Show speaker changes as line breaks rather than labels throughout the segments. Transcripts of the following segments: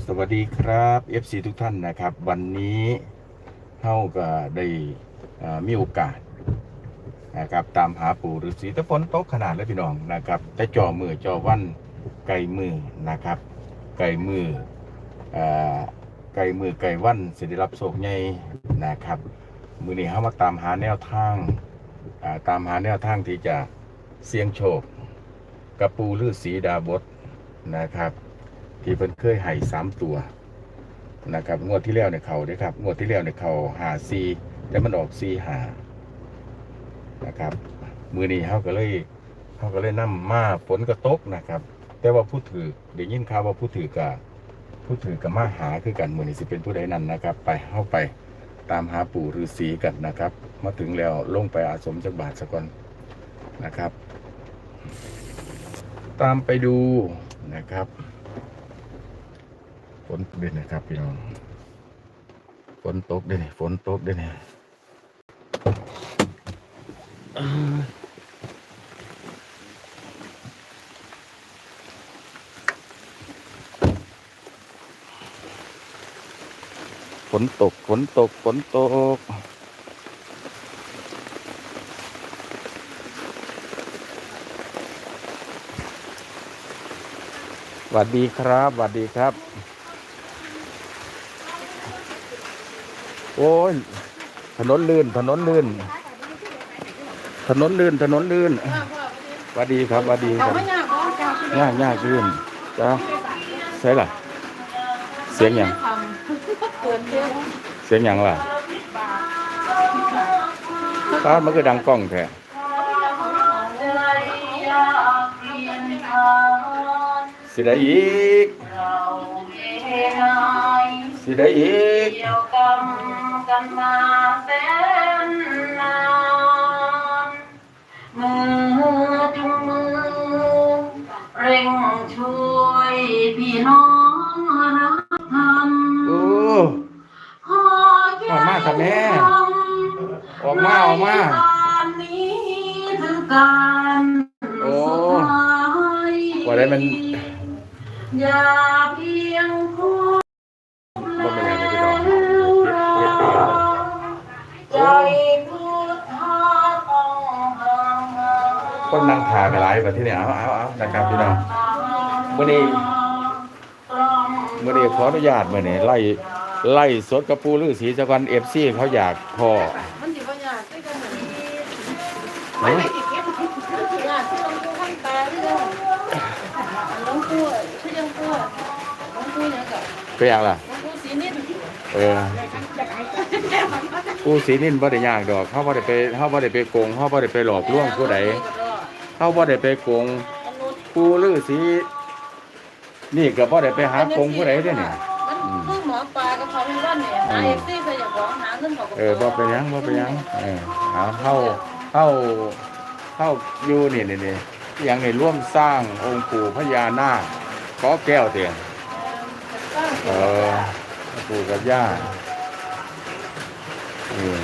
สวัสดีครับ FC ทุกท่านนะครับ วันนี้เฮาก็ได้มีโอกาสนะครับตามหาปู่ฤาษีต่ฝนตกขนาดเลยพี่น้องนะครับแต่จอมือจ่อวันไก่มือนะครับ ไก่มืออไก่มือไก่วันสิได้รับโชคใหญ่นะครับ มือนี้เฮามาตามหาแนวทางาตามหาแนวทางที่จะเสี่ยงโชคกับปู่ฤาษีดาบดนะครับ ที่เพิ่นเคยให้สามตัวนะครับงวดที่แล้วเนี่ยเขาด้อครับงวดที่แล้วเนี่ยเขาหาซีแต่มันออกซีหานะครับมือนี้เขาก็เลยเขาก็เลยนำมาฝนก็ตกนะครับ แต่ว่าผู้ถือได้ยินข่าวว่าผู้ถือกับผู้ถือกับมาหาคือกันมือนี้สิเป็นผู้ใดนั้นนะครับ ไปเข้าไปตามหาปู่ฤาษีกันนะครับ มาถึงแล้วลงไปอาสมจักบาทสักก่อนนะครับ ตามไปดูนะครับ นเด่นนะครับพี่น้องฝนตกเด่นฝนตกเด่นฝนตกฝนตกฝนตกสวัสดีครับสวัสดีครับ โอ้ยถนนลื่น ถนนลื่น ถนนลื่น ถนนลื่นสวัสดีครับสวัสดีค
เขา
รับ
ไม่ยากหรอกจ้ะ
ยากยากลื่นจ้าใช่ล่ะเสียงหยัง
ทำเปิดเพลง
เสียงหยังล่ะตามันก็ดังกล้องแท้สิได้อีกสิได้อีก
เกี่ยวกับกันมาแสนนานมือจุงมือ เร่งช่วยพี่น้องรักธรรม
โอ้
ขอแค่
ออกมาครับแม่ออกมาออกมา
ในการนี้ถึงการ
โอ้
สุดท้าย
ว่าได้มันากันหลายแบบที่นี่เอาเอาเอานะครับพี่น้องมื้อนี้เมื่อนี้ขออนุญาตเมื่อนี้ไล่ไล่สดกระปูลือสีจักวันเอฟซีเขาอยากพอ
มันอยู่ว่าอยากได้กันเหมือน
เอ้ย
อยากที่ลงตัวข้างตาเรื่องลงตัวชื่อยังตัวลงตัวเนี่ยกับ
เป็นอย่างล่ะ
ลงตัวสีนิด
เออปูสีนินบ่ได้ยากดอกเขาบ่ได้ไปเขาบ่ได้ไปโกงเขาบ่ได้ไปหลอกลวงผู้ใด เขาบ่ได้ไปโกงปูลือสีนี่ก็บ่ได้ไปหาโกงผู้ใดเด้อนี่
มันคือหมอปลากับเขาเป็นวันเนี่ยหาเอฟซีไปอยากของหาเงินของ
เออบ่เป็นหยังบ่เป็นหยังเออเอาเฮาเฮาเฮาอยู่นี่นี่นี่อยังนี่ร่วมสร้างองค์ปู่พญานาคขอแก้วเตียงเออปู่กับย่าอืม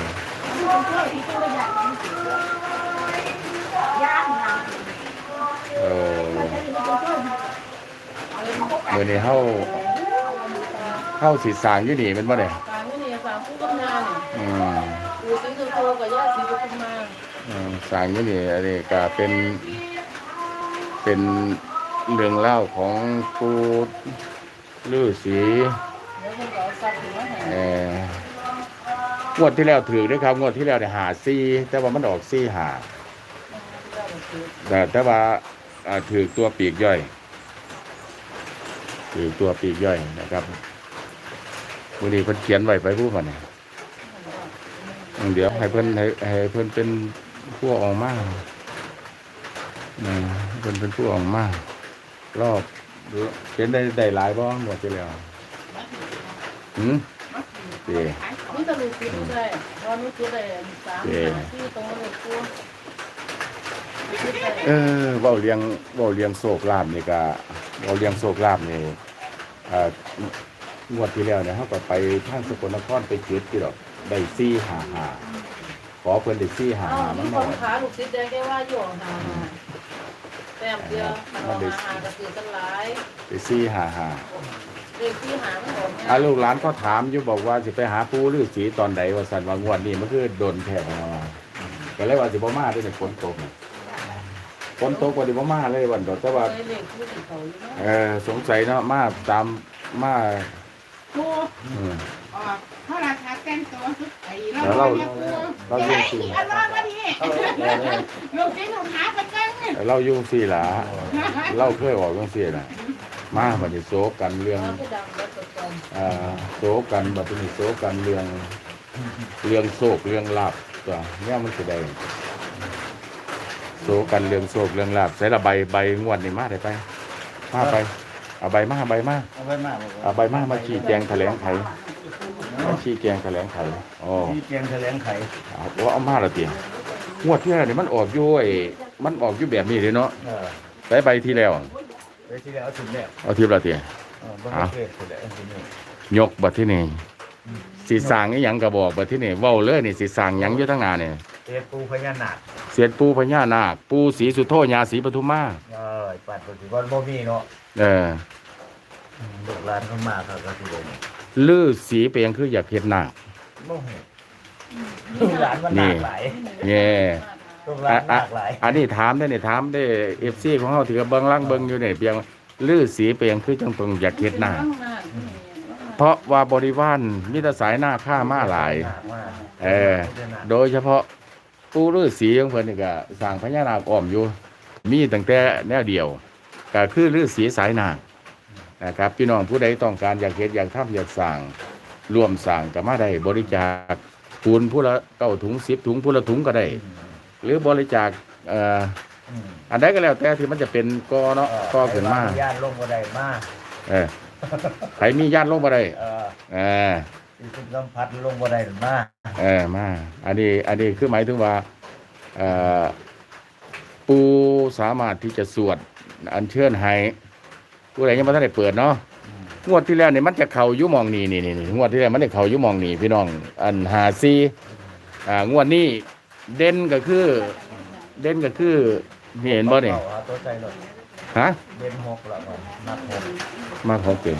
เออเมื่อนี้เฮาเฮาสิสร้างอยู่นี่แมันบ่เนี่ย
สามนี่สามผู้กำงานเนี่ย
อืม
ปู่สิงห์โตกับย่าสิงห์กุมาร
อืมสร้างอยู่นี่อันนี้ก็เป็นเป็นเรื่องเล่าวของปู่ฤาษี
เดี๋ยวคนก็เอาซับถึงมาให้
เอ่องวดที่แล้วถือด้วยครับงวดที่แล้วเนี่ยหาซีแต่ว่ามันออกซีหาแต่แต่ว่าอ่า ถือตัวปีกย่อยถือตัวปีกย่อยนะครับวันนี้เพิ่นเขียนไว้ไปผู้ก่อนเนี่ยอืมเดี๋ยวให้เพิ่นให้ให้เพิ่นเป็นผู้ออกมาอืมเพิ่นเป็นผู้ออกมารอบดูเขียนได้ได้หลายบ้างหมดที่แล้วหืมเจ
นี่ตะลุยกินได้ตอนนี้ตัวได้สามที่ตรงนี้ตัว
เออเว้าเลี้ยงเว้าเลี้ยงโศกลาบนี่ก็เว้าเลี้ยงโศกลาบนี่เอ่องวดที่แล้วเนี่ยเขาก็ไปทางสกลนครไปจุดที่ดอกได้ซี่หาหาขอเพิ่นได้ซี่หา
อ้า
หาวมั
มี
น
ค
มาน
ขาลูกศิษย์แดงแกว่าอยู่หาแต้มเดียวเราหาหาก็คือกันหลาย
ได้ซี่หาหา
เด็กที่หาไม่ออก
อาลูกหลานก็ถามอยู่บอกว่าสิไปหาปู่ฤาษีตอนใดว่าสันว่างวดนี้มันคือโดนแท้มาก็เลยว่าสิบ่มาด้วยในฝนตกน่ะ ฝนตกว่าสิบ่มาเลยวันดอกแต่ว่า
เด็กที่เขาอยู่เนาะ
เออสงสัยเนาะมาตามมา
ครู
อืม
ออกเพราะราคาแต่งตัวชุดไอ้
เดี๋ยวเรา
เนี่ยครู
เรา
เจ๊
ยุ่งสิ
อีกอันรอดมาดิลูกที่หนูหาประกันเนี่ย
เรายุ่งสิล่ะเราเคยออกจังซี่น่ะมาบัดนี้โซกันเรื่อง
เขาจะดังแล้วตกใจ
อ่าโซกันบัดนี้โซกันเรื่องเรื่องโศกเรื่องลาบตัวเนี่ยมันสิได้ โซกันเรื่องโศกเรื่องลาบใส่ละใบใบงวดนี่มาได้ไปมาไปเอาใบมาใบมา
เอาไว้มาก
เอาใบมามาชี้แจงแถลงไขมาชี้แจงแถลงไขอ๋อ
ที่เกียงแถลงไข
เอาว่าเอามาและเตียงวดที่แล้วนี่มันออกอยู่ไอ้มันออกอยู่แบบนี้เลยเนาะ
เออ
ใบใบที่แล้ว
ไปที่แล้วเอาถึงแล้ว
เอาทีละเตีย
เออบ่
อะ
ได้เกิดเสร็จแล้วถึงนี่
ยกบัดที่นี่สีสร้างอีหยังก็บอกบัดที่นี่เว้าเลยนี่สีสร้างหยังอยู่ทั้งหน้านี่
เทปูพญานาค
เสียดปูพญานาคปูศรีสุโธญาศรีปทุมมา
เออปัดปฏิบัติบ่มีเนาะ
เออ
อืมลูกหลานเข้ามาเขาก็สิเลย
ลือสีเปียงคืออยากเฮ็ดนาค
บ่ฮู้ลูกหลานมันหลากหลาย
แย่
ลูกหลานหลากหลาย
อันนี้ถามได้นี่ถามได้ FC ของเฮาที่ก็เบิ่งลังเบิ่งอยู่นี่เปียงลือสีเปียงคือจังเพิ่งอยากเฮ็ดนาคเพราะว่าบริวารมิตรสายหน้าค่ามาหลาย
หนักมาก
เออโดยเฉพาะ ปู่ฤาษีของเพิ่นนี่ก็สร้างพญานาคอ้อมอยู่ มีตั้งแต่แนวเดียวก็คือฤาษีสายนาคนะครับพี่น้องผู้ใดต้องการอยากเฮ็ดอยากทำอยากสร้างร่วมสร้างก็มาได้บริจาคปูนผู้ละเก้าถุงสิบถุงผู้ละถุงก็ได้ หรือบริจาคเอ่อ
อืม
อันใดก็แล้วแต่ที่มันจะเป็นกอเนาะกอขึ้นมา
ญาติลงบ่ได้มา
เออใครมีญาติลงมาได้
เออ
เออ
ที่ คุณสัมผัสลงบ่ได้มา
เออมา อันนี้ อันนี้คือหมายถึงว่าเอ่อปูสามารถที่จะสวดอัญเชิญให้ผู้ใดยังไม่ทันได้เปิดเนาะ
อืม
งวดที่แล้วนี่มันจะเข่าอยุมองนี่นี่นี่นี่งวดที่แล้วมันได้เข่าอยุมองนี่พี่น้อง อันหาซีอ่างวดนี้เด่นก็คือ เด่นก็คือนี่เห็นบ่นี่
อาตัวใจหน่อย
ฮะ
เด่นหกแล้วก็นับหก
มาของเก่ง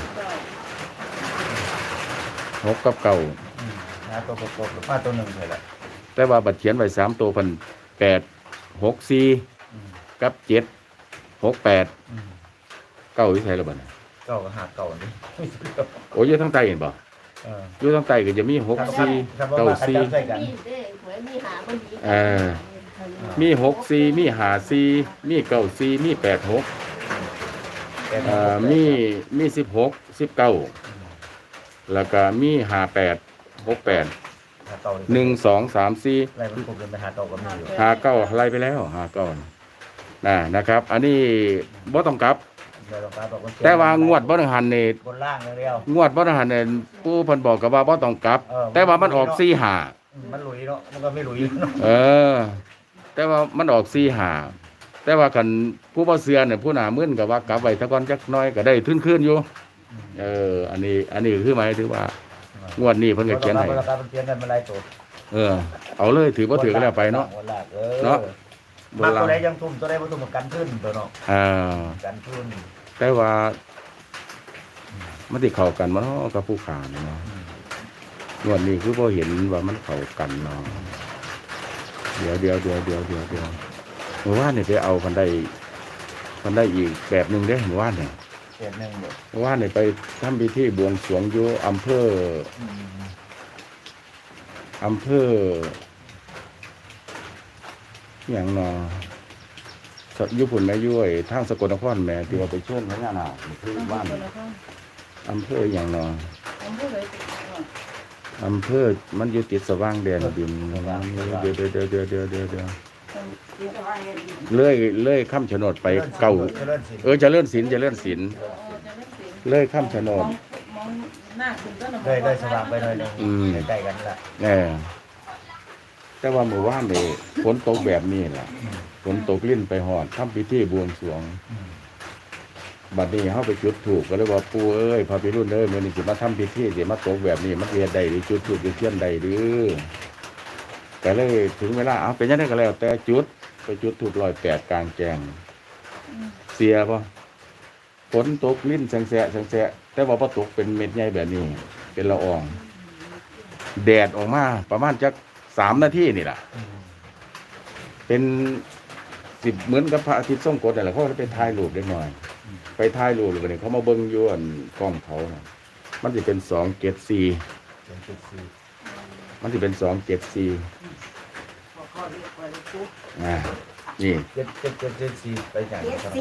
หกกับเก่า
อืมหาตัวประกบหรือมาตัวหนึ่งเลยแหละ
แต่ว่าบัตรเขียนไว้สามตัวพันแปดหกสี่
อืม
กับเจ็ดหกแปด
อืม
เก้าวิสัยระเบิดน่ะ
เก่าก็หาเก่านี่
โอ้ยอยู่ทั้งใต้เห็นบ่
เออ
อยู่ทั้งใต้ก็จะมีหกสี่
ถ้าบ่
เก้า
มา
สี่
จับใส่กัน
มีเด้หวยมีหาบางที
เออมีหกสี่มีหาสี่มีเก้าสี่มีแปดหก
แต่
เอ่อมีมีสิบหกสิบเก้า แล้วก็มีหาแปดหกแปด
หาเก่า
หนึ่งสองสามสี่
อะไรมันคงเป็นไปหาเก่าก็มีอยู่
หาเก้าไล่ไปแล้วหาเก้าน่ะนะครับ อันนี้บ่ต้องกลับ
เดี๋ยวเราตาบอกว่า
แต่ว่างวดบ่ต้องหันนี่
บนล่างอย่างเดียว
งวดบ่ต้องหันนี่ปู่เพิ่นบอกกับว่าบ่ต้องกลับ
เออ
แต่ว่ามันออกสี่หา
อืมมันหลุยเนาะมันก็ไม่หลุยเนาะ
เออ แต่ว่ามันออกสี่หาแต่ว่าคันผู้บ่เสือเนี่ยผู้หนามึนก็ว่ากลับไว้ถ้าก่อนจักหน้อยก็ได้ทุนคืนอยู่ เออ อันนี้ อันนี้คือหมายถึงว่า งวดนี้เพิ่นก็เขียนให้
ราคามันเขียนกันมาหลายตัว
เออ เอาเลยถือบ่ถือก็แล้วไปเนาะ
บนล่างเออ
เนาะบ
มาน
ลา
ตัวใดยังทุ่มตัวใดบ่ทุ่มกันขึ้นตัวเนาะ
อ่า
กันขึ้น
แต่ว่ามันสิเข้ากันบ่เนาะกับผู้ขาเนาะ
อืม
งวดนี้คือบ่เห็นว่ามันเข้ากันเนาะเดี๋ยวเดี๋ยวเดี๋ยวเดี๋ยวเดี๋ยวเดี๋ยวเมื่อวานนี่ไปเอากันได้กันได้อีกแบบหนึงเด้เมื่อวานเนี่ย
เขียนหนึ่งอยู่
เมื่อวานนี่ไปทำพิธีบวงสรวงอยู่อำเภอ
อืม
อำเภออหย่างเนอสยุพุ่นแม่ย้วยทางสกลนครแม่ที่ว่าไปเชิญพญานาคคือบ้านอำเภออหย่างเนออำเภอมันอยู่ติดสว่างแดนดินเดี๋ยวเดี๋ยวเดี๋ยวเดี๋ยวเดี๋ยวเดี๋ยวเดี๋ยว เลื่อยเลื่อยข้ามโฉนดไปเก่า
เจริญสิน
เออเจะเลื่อนศิลเจะเลื่อนศิลเลื่อยข้ามโฉนด
มองหน้าคุณก็น
ได้ได้สว่างไปหน่อยหนึง
อืม
ใกล้ๆกันละ
แน่แต่ว่าเมื่อวานนี่ฝนตกแบบนี้แหละ
อืม
ฝนตกลิ้นไปหอดทำพิธีบวงสรวง
อืม
บัดนี้เฮาไปจุดถูกก็เลยว่าปู่เอ้ยพระพิรุณเอ้ยมื้อนี้สิมาทำพิธีสิมาตกแบบนี้มันเฮ็ดได้หรือจุดถูกจุดเทียนได้หรือ ก็เลยถึงเวลาเอาเป็นจังได๋ก็แล้ว แต่จุดไปจุดถูกร้อยแปดกลางแจ้งเสียบ่ฝนตกลิ้นแสงแสะแสงแสะแต่ว่าพอตกเป็นเม็ดใหญ่แบบนี้ เป็นละออง แดดออกมา ประมาณจักสามนาทีนี่แหละ
อืม
เป็นสิบเหมือนกับพระอาทิตย์ทรงกฎนั่นแหละเขาก็ไปถ่ายรูปเล็กน้อย ไปถ่ายรูปเลยเขามาเบิ้งอยวนกล้องเขาน่ะมันจะเป็นสองเจ็ดสี่
เจ็ดสิบสี่
มันจะเป็นสองเจ็ดสี่ อ่านี่
เจ็ดเจ็ดเจ็ดเจ็ดสี่ไปอย่างนี้ครับ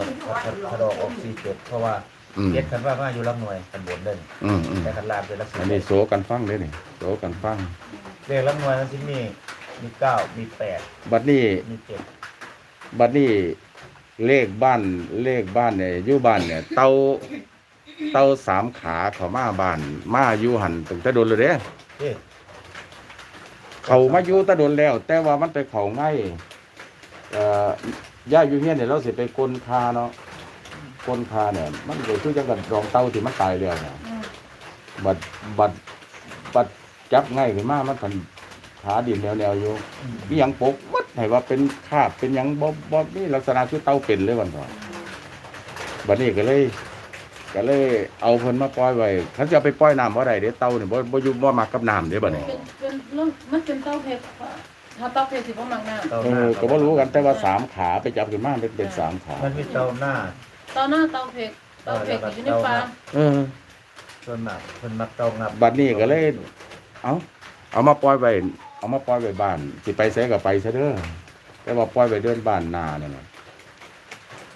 ถ้าถ้าดอกออกสี่เจ็ดเพราะว่า
อืม
เจ็ดคันว่ามาอยู่ลักหน่วยกันบนเด่น
อืมอืม
แต่คันลามเป็นลักษณะอั
นนี้โซกันฟังเลยนี่โซกันฟัง
เลขลักหน่วยนั้นที่มีมีเก้ามีแปด
บัดนี้
มีเจ็ด
บัดนี้เลขบ้านเลขบ้านเนี่ยอยู่บ้านเนี่ย เตาเตาสามขาเขามาบ้าน มาอยู่หันตั้งแต่โดนเลยเด้
เอ๊ะ
เขามาอยู่แตะโดนแล้ว แต่ว่ามันไปเขาง่ายเอ่อย่าอยู่เฮียนเนี่ยเราสิไปกลนคาเนาะกลนคาเนี่ย มันก็คือจังกันรองเตาที่มันตายแล้วเนี่ยบัดบัดบัดจับง่ายขึ้นมามันพันขาดินแนวๆอยู่
อืม
มีหยังปกมัดให้ว่าเป็นคราบเป็นหยังบ่บ่มีลักษณะคือเตาเป็นเลยวันก่อนบัดนี้ก็เลย ก็เลยเอาเพิ่นมาปล่อยไว้เขาจะเอาไปปล่อยน้ำบ่ได้เด้เตาเนี่ยบ่บ่อยู่บ่มักกับน้ำเด้บัดนี้
เป็นเป็นเรื่องมันเป็นเต้าเพชรถ้าเต้าเพชรสิบ่มักน้ำ
เตา
เอ
หน้า
อก็บ่รู้กันแต่ว่าสามขาไปจับขึ้นมาเป็นเป็นสามขา
มันมีเตาหน้า
เต้าหน้าเต้าเพชรเต้าเพชรอยู่ในฟาร์ม
เออ
ส่วนมากเพิ่นมักเตางับ
บัดนี้ก็เลยเอาเอามาปล่อยไว้เอามาปล่อยไว้บ้านสิไปไสก็ไปซะเด้อแต่ว่าปล่อยไว้เดินบ้านนานั่นน่ะ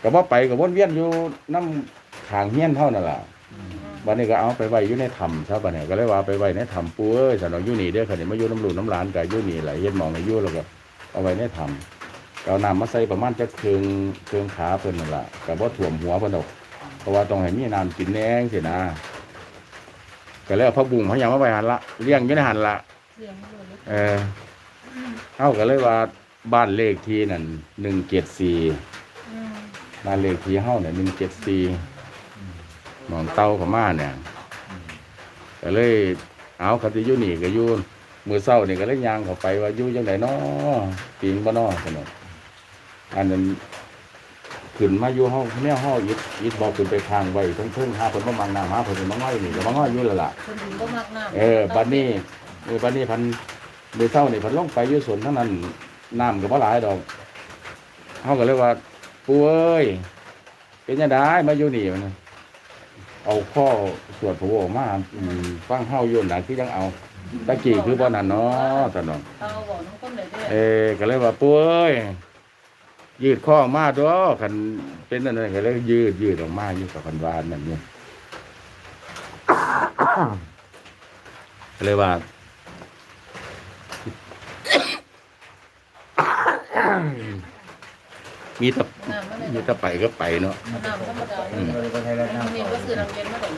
ก็บ่ไปก็วนเวียนอยู่น้ำ ข้างเฮียนเท่านั่นล่ะ
อืม
บัดนี้ก็เอาไปไว้อยู่ในถ้ำซะบัดนี้ก็เลยว่าไปไว้ในถ้ำปูเอ้ยสนองอยู่นี่เด้อคันนี้มาอยู่น้ำลูกน้ำหลานก็อยู่นี่แหละเฮ็ดหมองให้อยู่แล้วก็เอาไว้ในถ้ำก็เอาน้ำมาใส่ประมาณจักครึ่งครึ่งขาเพิ่นนั่นล่ะก็บ่ท่วมหัวเพิ่นดอกเพราะว่าต้องให้มีน้ำกินแหน่งสินะก็เลยเอาผักบุ้งเขาหยังมาไว้หั่นละเลี้ยงอยู่ในหั่นละ
เสียงเลย
เออเอาก็เลยว่าบ้านเลขที่นั่น174
อืม
บ้านเลขที่เฮาเนี่ย174
อืม
หนองเต้าเขามาเนี่ยก็เลยเอาเขาจะอยู่นี่ก็อยู่มือเศร้านี่ก็เลยยางเขาไปว่าอยู่ยังไงน้อปีนบ่น้อสนุกอันนั้นขึ้นมาอยู่ห้องแนวห้องอิดอิดบอกขึ้นไปทางไว้ทั้งเพิ่งหาเพิ่นบ่มังน้ำหาเพิ่นบ่ง่อยนี่ก็บ่ง่อยอยู่แล้วล่ะ
คนถึงบ่มักน้ำ
เออบัดนี้เออบัดนี้พันมือเศร้านี่พันลงไปอยู่สวนทั้งนั้นน้ำก็บ่หลายดอกเฮาก็เลยว่าปู่เอ้ยเป็นจังได๋มาอยู่นี่มันน่ะ เอาข้อสวดพระออกมาอืมฟังเฮาอยู่น่ะคือจังเอาตะกี้คือบ่นั่นเนาะตะนอง
เต้าบอกน้องคนได้เด้อ
เออก็เลยว่าปุ้ยยืดข้อออกมาตัวคันเป็นนั่นน่ะก็เลยยืดยืดออกมาอยู่กับคันวานนั่นนี่ก็เลยว่า มีแตะ
น้ำมัน
มี
เลย
แตะไปก็ไปเนาะ
น้ำธรรมดา
อืม
เออก็ใช้แล้ว
อัน
น้ำ
นี้ก็คือน้ำเย็นมาก่อน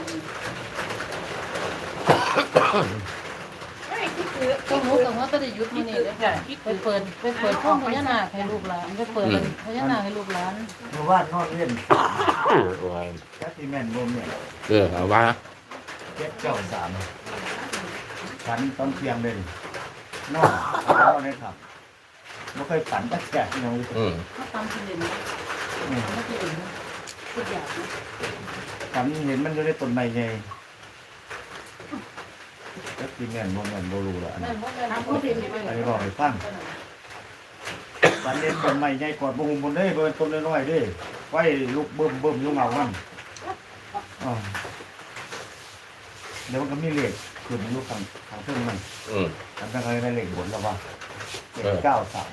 ก็หมูกับว่าก็ได้ยุดมื้อนี้เด้อค่ะไปเปิดไปเปิดห้องพญานาคให้ลูกหลานไปเปิดพญานาคให้ลูกหลาน
เพราะว่านอนเล่น
โอ้ย
แค่ที่แม่นรวมเนี่ย
เออเอาว่า
เจ็ดเก้าสามฝันตอนเที่ยงเลยนอนนอนเลยครับ ไม่เคยฝันตั้งแต่ยังเลย
อืม
เขาตามที่เด่นไม่ที่เด่นทุกอย่างนะ
ฝันเห็นมันอยู่ในต้นไม้ใหญ่ก็ที่แม่นรวมแม่นโบรูแล้วอัน
นั่
นี้
นบ่แม่นบ่เด่นไป
อันนี้บอกให้ฟังฝันเห็นต้นไม้ใหญ่กอดบุ้มบนเด้เบิ่นต้นน้อยๆเด้ไฟลุกเบิ่มเบิ่มอยู่เงามันอ๋อเดี๋ยวมันก็มีเหล็กขึ้นอยู่ข้างข้างเพิ่งมัน
อืม
ทำได้เคยได้เหล็กบนแล้วว่า เจ็ดเก้าสาม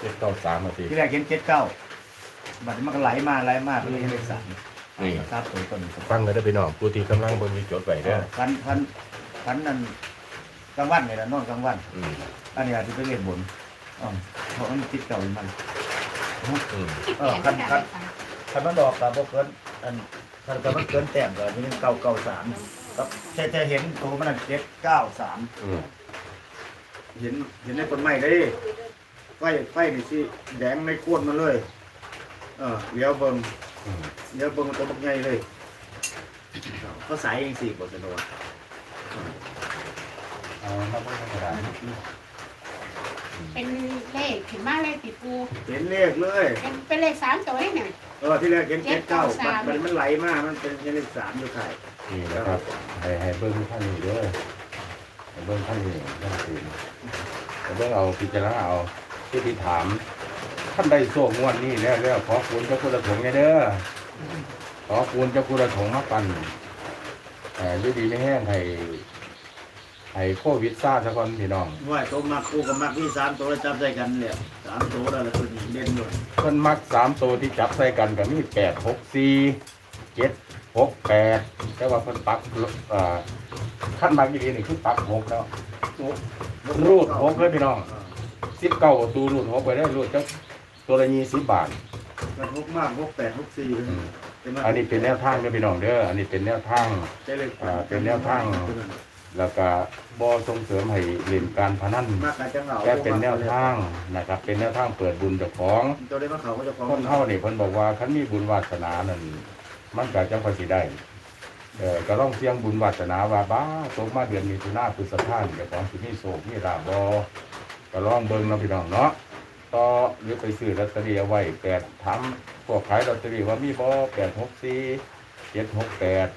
เจ็ดเก้าสามนาที
ที่แรกเห็นเจ็ดเก้าบัดนี้มันก็ไหลมาไหลมาก็เลยเห็นเลขสาม
นี่
ทราบตัวต้น
ฟังเลยได้อพี่น้องผู้ที่กำลังเบิ่งมีจดไว้เด้อ
พันพันพันนั่นกลางวันนี่แหละนอนกลางวัน
อืม
อันนี้อาจจะเป็นเลขบนอ๋อเพราะมันติดเก่าอยู่มัน
อืม
เออคันคันคันมันดอกกับบ่เกินอันคันคันมันเกินแต้มก็มีเก้าเก้าสามครับแต่จะเห็นตัวมันนั่นเจ็ดเก้าสาม
อืม
เห็นเห็นในต้นไม้เลยไฟไฟนี่สิแดงในก้นมันเลย เออเลี้ยวเบิ่ง
อืม
เลี้ยวเบิ่งตัวบักใหญ่เลยเขาสายเองสิบ่สนุก
เอามาเบิ่งธรรมดา
เป็นเลขขึ้นมาเลขติดปู
เห็นเลขเลย
เป็นเป็นเลขสามตัวนี่เนี่ย
เออที่แรกเห็นเจ็ดเก้ามันมันไหลมามันเป็นเลขสามอยู่ไข่
นี่นะครับให้ให้เบิ้งท่านนี้เด้อให้ เบิ้งท่านนี้ท่านสิให้เบิ้งเอาพิจารณาเอาที่ที่ถามท่านได้โซ่งวดนี้แล้วแล้วขอคูณเจ้าคุณถงไงเด้อขอคูณเจ้าคุณถงมาปั่นเอ่ออยุดีไม่แห้งให้ให้โควิดซ่าซะก่อนพี่น้อง
ว่าตัวมักคู่กับมักที่สามตัวแล้วจับได้กันเนี่ยสามตัวแล้วตัวนี้เด่นด้วย
เพิ่นมักสามตัวที่จับใส่กันก็มีแปดหกสี่เจ็ด หกแปดแต่ว่าเพิ่นปักเอ่อขั้นบางทีนี่คือปักหกแล้วรูดหกเลยพี่น้องสิบเก้าตูรูดหกไปได้รูดจักตัวละยี่สิบบาท
มันหกมากหกแปดหกสี่
อืมอันนี้เป็นแนวทางเด้อพี่น้องเด้ออันนี้เป็นแนวทางอ่าเป็นแนวทางแล้วก็บอส่งเสริมให้เล่นการพนัน
มากการจังเหงา
แค่เป็นแนวทางนะครับ เป็นแนวทางเปิดบุญเจ้าของ
ตัวได้มาเขาก็จะของ
คนเฮานี่เพิ่นบอกว่าคันมีบุญวาสนานั่น มันก็จังค่อยสิได้เออก็ลองเสี่ยงบุญวาสนาว่าบ้าตกมาเดือนมิถุนาพฤษภาคมเจ้าของสิมีโศกมีลาบบ่ก็ลองเบิ่งเนาะพี่น้องเนาะต่อหรือไปซื้อลอตเตอรี่เอาไว้แปดถามพวกขายลอตเตอรี่ว่ามีบ่แปดหกสี่เจ็ดหกแปด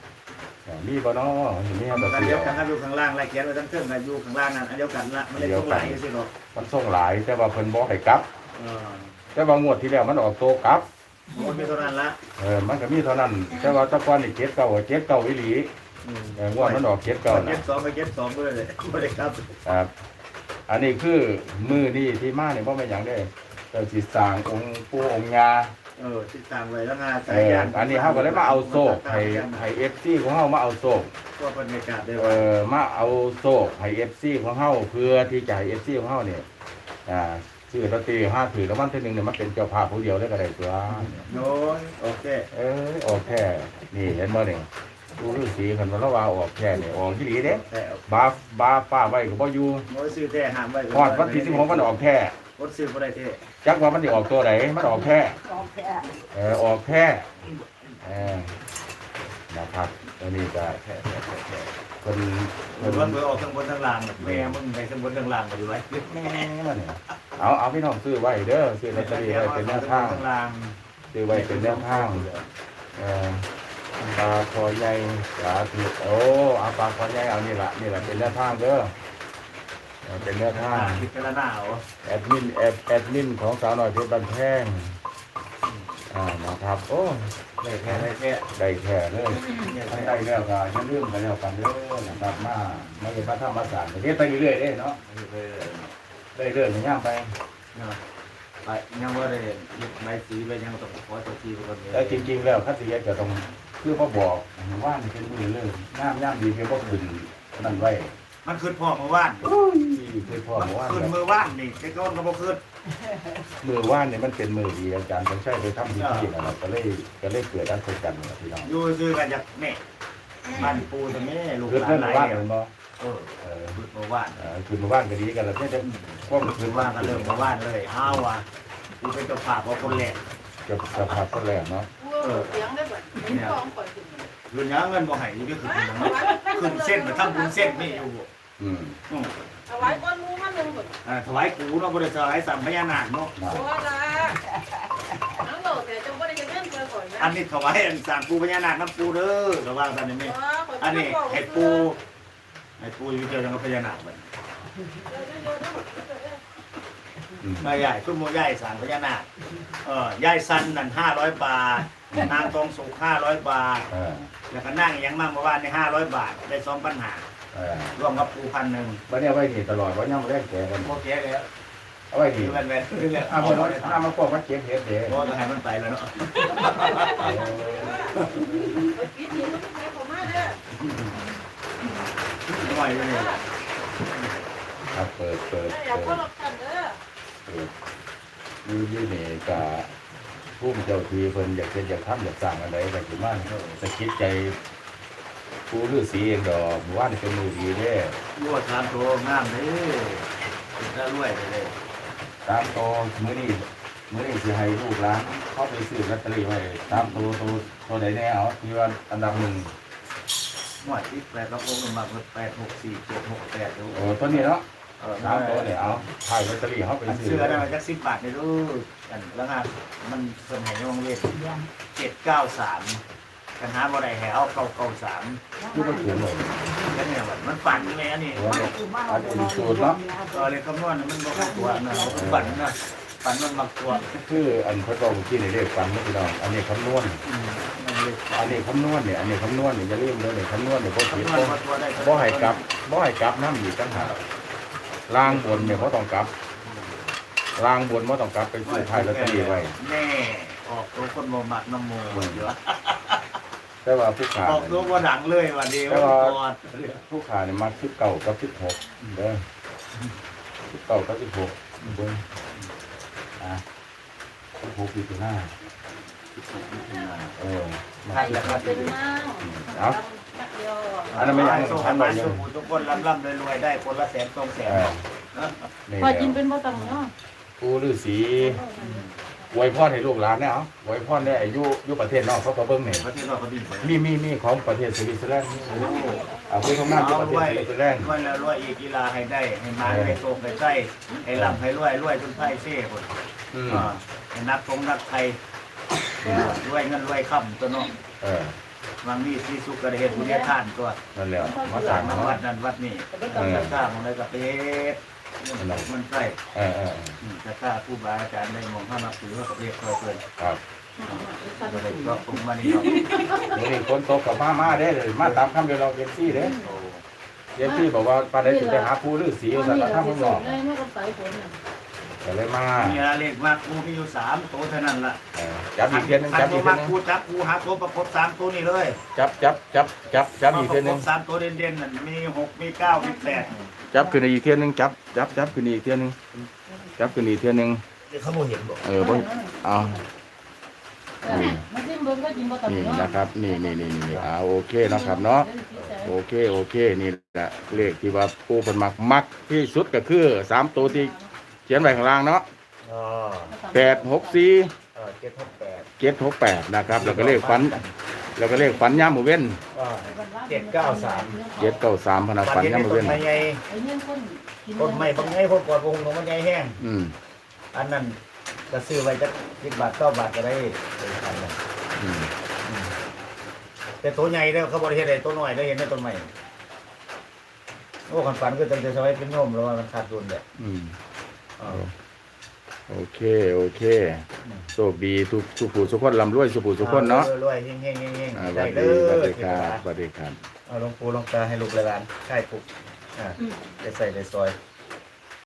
มีบ่เนาะมีอัน
กัน
เดี
เดี
ย
ยววกันครับอยู่ข้างล่างไล่แขนไว้ทั้งเครื่องกันอยู่ข้างล่างนั่นอันเดียวกันละมันเลยต้องไหลสิหรอก
มันส่งหลายแต่ว่าเพิ่นบ่ให้กลับ
เออ
แต่ว่างวดที่แล้วมันออกโตกลับ
มันมีเท่านั้นละ
เออมันก็มีเท่านั้น แต่ว่าแตะกอนนี่เจ็ดเก่าเจ็ดเก่าอีหลี
อืม
เอองวดมันออกเจ็ดเก่า
เก็
นะ
บสองไปเก็บสองด้วยเลยไม่ได้ครับ
ครับ อันนี้คือมือนี่ที่มาเนี่ยเพราะไม่นหยังได้เราสิสร้างองค์ปู่องค์ยา
เออติดตามไว้แล้วงาน
เอออันนี้เขาก็เลยมาเอาโซ่ให้ให้เอฟซีของเขามาเอาโซ่
ก็บรรยากาศได้
เอ
ว่า
อมาเอาโซ่ให้เอฟซีของเขาเพื่อที่จะให้เอฟซีของเขาเนี่ยอ่า ซื้อลอตเตอรี่ห้าถือแล้ววันที่หนึ่งเนี่ยมันเป็นเจ้าภาพผู้เดียวได้ก็ได้ตัว
โน้ยโอเค
เออออกแค่นี่เห็นบ่เนี่ยผู้ฤาษีคันว่าเราว่าออกแค่นี่ออกที่ดีเด้
แท้
บาบาป้าไว้ก็บ่อยู่
โน้ยซื้อแท้ห้ามไว้
ฮอดวันที่16มันออกแค่
รถซื้อบ่ได้แท้
จักว่ามันสิออกตัวไหนมันออกแค่เออออกแค่เออนะครับอันนี้ก็แค่แค่แค่แค่ เพิ่น
เพิ่
เพิ่
น
น
ว่าเพิ่นออกข้างบนข้างล่างแม่มึงไปข้างบนข้างล่างก็อยู่ไว้
แม่มันเนี่ยเอาเอาพี่น้องซื้อไว้เด้อซื้อลอตเตอรี่ไว้เป็นแนวทาง
ข้างล่าง
ซื้อไว้เป็นแนวทางเออปลาคอใหญ่สาธุโอ้เอาปลาคอใหญ่เอานี่ล่ะนี่ล่ะเป็นแนวทางเด้อเออเป็นแนวทาง
พิจารณาเอา
แอดมินแอดแอดมินของสาวหน่อยเพชรบันแพง อ่านะครับ โอ้
ได้แท้ได้แท้
ได้แค่เลย
เนี่ย
ถ้า
ได้
ได้แล้วก็อย่าลืมกันแล้วกันเด้อนะครับมาไม่ใช่พระธรรมศาสตร์เดี๋ยวไปเรื่อยๆเด้เนาะได้เรื่อยๆย่างไป
ไปยังว่าได้ยึดไม้สีไปยังต้องขอเจ้าที่ก่อน
แต่จริง ๆ แล้วคัตสิยะจะต้องคือพ่อบอกว่านี่เป็นมือเลยย่ามย่ามดีเพียงพ่อขึ้นนั่นไว้
มันขึ้นพ่อเมื่อวาน
ที่คือพ่อ
มัน
บอกว่า
ขึ้นเมื่อวานนี่แค่ก้อนก็บ่ขึ้น
มือว่านเนี่ยมันเป็นมือดีอาจารย์ต้องใช้ไปทำพิธีนะก็เลยก็เลยเกิดอัศจรรย์นะพี่น้อง
อยู่ซื้อกันจากแม่บ้านปูตรงนี้ลูก
คือ
หลา
เรื่อนง
หลาย
ว่าน
เดียว
มันบ่
เออ
เออ
ขึ้นเมื่อวาน
เอ่อคือมาบ้านก็ดีกันแล้วไม่ได้พ้อง
คื
คืออ
ว่า
ว่า
กันเริ่มเมื่อวานเลยอ้าวว่ะกูเป็นเจ้าภาพว่าคนแรก
เกับสภาพก็แรงเนาะ
เสียงได้บ่เนี่ยของข่อยขึ้น
รุ่นนี้เงินบ่ให้นี่ก็ขึ้นนะขึ้นเส้นมาทำบุญเส้นนี่อยู่
อืม
อืม
เอาไว้ก้อนมูมาหนึ่งบ่
อ่าถวายกูเนาะบ่ได้ถวายสัมพญานาคเนาะ
นะ
ตัวละน้ำโหลแต่จะบ่ได้เงินเพิ่นก่อนนะ
อันนี้ถวายอันสร้างปูพญานาคน้ำปูเด้อระวังกันนี่แม่อันนี้ให้ปูให้ปูอยู่เกี่ยวกับพญานาคบัด
อืม
นายใหญ่ชุมโมใหญ่สร้างพญานาคเออยายซันนั่น500บาท นางทองสุข500บาท
เออ
แล้วก็นั่งยังมาเมื่อวานใน500บาท ได้2ปัญหา
เออ
รวมกับปูพันหนึ่ง
วันนี้เอาไว้นี่ตลอดวันนี้มาแรกแก่กัน
โอเคแล้ว
เอาไว้ดี
คือแวนแวนคือแล้ว
อ้าวมันอ้าวมันพวกมันเก็บเห็ดเด้
โอ้จะให้มันไปแล้วเนาะ
ปิดนี่มันไปเข้ามาเด้อ
หน่อยเลย
ครับเปิดเปิด
อยาก
เปิ
บ่
ด
รับกันเด้อ
เปิดอยู่อยู่นี่ก็ผู้มีเจ้าทีเพิ่นอยากจะอยากทำอยากสร้างอะไรก็สิมาสะกิดใจ ผู้ฤาษีเองดอกหมู่บ้านนี่เป็นมือดีเด้
รวดทานโตงามเลยจะรวยเลย
ตามโตมื้อนี้มื้อนี้สิให้ลูกหลานเข้าไปซื้อลอตเตอรี่ไว้ตามโตโตโตใดแน่เอาที่ว่าอันดับหนึ่ง
หน่วยที่แปดกระโปรงมาเปิดแปดหกสี่เจ็ดหกแปดดู
โอ้ตัวนี้เนาะ
เออ
สามตัวเนี่ยเอาถ่ายลอตเตอรี่เข้าไป
มัน
ซื้
ซื้อ
อ
อันนั้มาจากสิบบาทเนี่ยดูกันแล้วครับมันเพิ่นให้ในวงเล็บเจ็ดเก้าสาม กันหาบ่ได้ให้เอาเก้าเก้าสาม
ที่มันถูกเลย
แล้วเนี่ยว่ามันฝันไหมอันนี้
อันนี้สูตรเนาะ
เออเลยคำนวณน่ะมันบ่เข้าตัวนะมันฝันนะฝันมันมักตัว
คืออันพระตองที่ในเลขฟันนะพี่น้องอันนี้คำนวณ
อืมมันเลย
อันนี้คำนวณเนี่ยอันนี้คำนวณเนี่ยจะเรียกเลยเนี่ยคำนวณเนี่ยเพราะผิด
คำนวณ
บ่
มาตัวได้
บ่ให้กลับบ่ให้กลับน้ำอยู่ตั้งหากล่างบนเนี่ยเขาต้องกลับล่างบนเขาต้องกลับไปซื้อถ่ายลอตเตอรี่ไว้
แน่ออกตัวคนบ่มักน้ำโมเยอะ
แต่ว่าผู้ขา
ออกตัวบ่ดังเลยวันนี้
แต่
ว่า
ว่า
ก่อน
ผู้ขาเนี่ยมักสิบเก้ากับสิบหกเด้อสิบเก้ากับสิบหกเบิ่งอะสิบหกปีที่หน้าเออ
ใครล่ะครับ
เป็นนั่ง
เอา
นักเดียว
อันนั้นไม่ยัง
ส่ง
ทัน
มา
ไว้ยั
ส่
ง
งทุกคนร่ำๆรวยๆได้คนละแสนสองแสน
เออนี่
พอ
แห
กิน
ละ
เป็นบ่ต้องเนาะ
ผู้ฤาษี อวยพรให้ลูกหลานเนี่ยเอาอวยพรเนี่ยอายุอยู่ประเทศนอกเขาก็เบิ่งเนี่ย
ประเทศเราก็ดีไป
มีมีมีของประเทศสวิตเซอร์แลนด์
โอ้
เอาผู้ทำงานที่ประเทศ
รวย
สวิตเซอร์แลนด์
รวยแล้วรวยอีกกีฬาให้ได้ให้มาให้โตให้ใกล้ให้ลำให้รวยรวยจนไพ่เซ่คน
อืม
อ่าให้นักตรงนักไทยรวยเงินรวยค่ำตัวเน้อง
เออ
บางนี่ที่สุกกระเฮ็ดบุญญาทานตัว
นั่นแหละมา
สร้า
สั่
ง
ง
น้ำ
เนาะ
วัดนั้นวัดนี้
เออ
จะสร้างอะไรกับเฮ็ด มันใกล้
เออเออ
อืมจะสร้างผู้บาอาจารย์ได้มองเข้ามาถือว่ากับเรียกเคยเกิน
ครับ
ก็เลยก็คงมานี่เนาะ
นี่คนตกกับมามาได้เลยมาตามคำเดียวเราเย็นซี่เด้
โอ้
เย็นซี่บอกว่าปานใดถึงไปหาผู้ฤาษีสักท่ามึงบอก
เลยไม่ก็ใส่ผลน่ะ
ก็เลยมา
มีอะไรเลขมากกูมีอยู่สามตัวเท่านั้นล่ะ
เออจับอีกเทียนหนึงจับอีกเที
มาย
นหนึง
กูจับกูหาตัวประกบสามตัวนี่เลย
จับจับจับจับจับอีกเทียนหนึง
สามตัวเด่นๆนั่นมีหกมีเก้ามีแปด
จับขึ้นอีกเทียนหนึงจับจับจับขึ้นอีกเทียนหนึงจับขึ้นอีกเทียนหนึง
เดี๋ยวเขาโมเห็นบอก
เออบ่เอานี่
มันจิ้มเบิ่งก็กินบ่ต้อง
นี่
เนาะ
นะครับนี่นี่นี่นี่อ่าโอเคนะครับเนาะโอเคโอเคนี่แหละเลขที่ว่าผู้เป็นมักมักที่สุดก็คือสามตัวที่เขียนไว้ข้างล่างเนาะ
อ๋อ
แปดหกสี่
เออเจ็ดหกแปด
เจ็ดหกแปดนะครับแล้วก็เลขฝัน แล้วก็เลขฝันย่ามหมูเว้น
เจ็ดเก้าสาม
เจ็ดเก้าสามพนัก
วั
ฝั
น
น
นี้
ย่ามหมู
ต้
เว้
น
น
ไม้ใหญ่
ไอ้เนี่ยคนกิน
ต้นไม้บางไงพวกกอดวงของมันใหญ่แห้ง
อืม
อันนั้นก็ซื้อไว้จะสิบบาทเก้าบาทก็ได้เป็นพันนะ
อืม
แต่ตัวใหญ่แล้วเขาบริเวณใดตัวน้อยได้เห็นในต้นไม้โอ้ขันฝันก็ตั้งแต่สมัยเป็นโยมแล้วว่ามันขาดดุลเลย
อืม
อ๋อ
โอเค โอเคโชคดีทุกทุกผู้ทุกคนลำรวยสุผู้ทุกคนเนาะ
รวยๆเฮงๆเฮง
อ่า
ๆ
ส
ได้
วัส
เล
ดีสวัส
ย
ดีครับสวัสดีครับ
เอาหลวงปู่หลวงตาให้ลูกหลานใช่ปุ๊บอ่าได้ใส่ได้ซอย